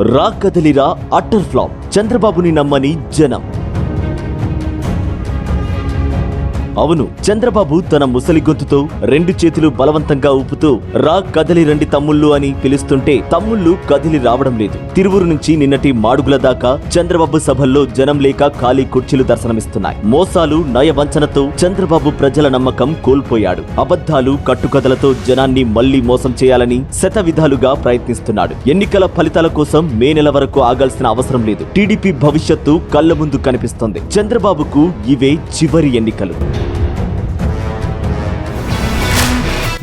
రా కదలిరా utter flop. చంద్రబాబుని నమ్మని జనం. అవును చంద్రబాబు తన ముసలి గొంతుతో రెండు చేతులు బలవంతంగా ఊపుతూ రా కదలి రండి తమ్ముళ్ళు అని పిలుస్తుంటే తమ్ముళ్ళు కదిలి రావడం లేదు. తిరువురు నుంచి నిన్నటి మాడుగుల దాకా చంద్రబాబు సభల్లో జనం లేక ఖాళీ కుర్చీలు దర్శనమిస్తున్నాయి. మోసాలు నయవంచనతో చంద్రబాబు ప్రజల నమ్మకం కోల్పోయాడు. అబద్ధాలు కట్టుకథలతో జనాన్ని మళ్ళీ మోసం చేయాలని శత విధాలుగా ప్రయత్నిస్తున్నాడు. ఎన్నికల ఫలితాల కోసం మే నెల వరకు ఆగాల్సిన అవసరం లేదు. టీడీపీ భవిష్యత్తు కళ్ళ ముందు కనిపిస్తోంది. చంద్రబాబుకు ఇవే చివరి ఎన్నికలు.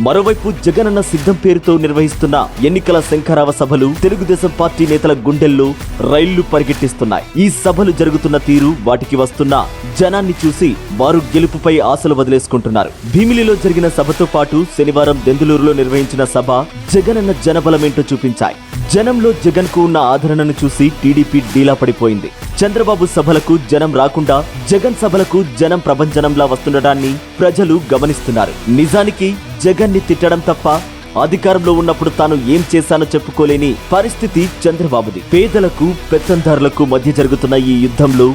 మరోవైపు జగనన్న సిద్ధం పేరుతో నిర్వహిస్తున్న ఎన్నికల శంఖరావ సభలు తెలుగుదేశం పార్టీ నేతల గుండెల్లో రైళ్ళు పరిగెట్టిస్తున్నాయి. ఈ సభలు జరుగుతున్న తీరు వాటికి వస్తున్న జనాన్ని చూసి వారు గెలుపుపై ఆశలు వదిలేసుకుంటున్నారు. భీమిలిలో జరిగిన సభతో పాటు శనివారం దెందులూరులో నిర్వహించిన సభ జగనన్న జనబలమేంటో చూపించాయి. జనంలో జగన్కు ఉన్న ఆదరణను చూసి టీడీపీ డీలా పడిపోయింది. చంద్రబాబు సభలకు జనం రాకుండా జగన్ సభలకు జనం ప్రభంజనంలా వస్తుండటాన్ని ప్రజలు గమనిస్తున్నారు. నిజానికి జగన్ని తిట్టడం తప్ప అధికారంలో ఉన్నప్పుడు తాను ఏం చేశానో చెప్పుకోలేని పరిస్థితి చంద్రబాబుది. పేదలకు పెత్తందారులకు మధ్య జరుగుతున్న ఈ యుద్ధంలో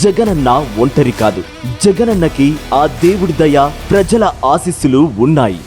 జగనన్న ఒంటరి కాదు. జగనన్నకి ఆ దేవుడి దయ ప్రజల ఆశీస్సులు ఉన్నాయి.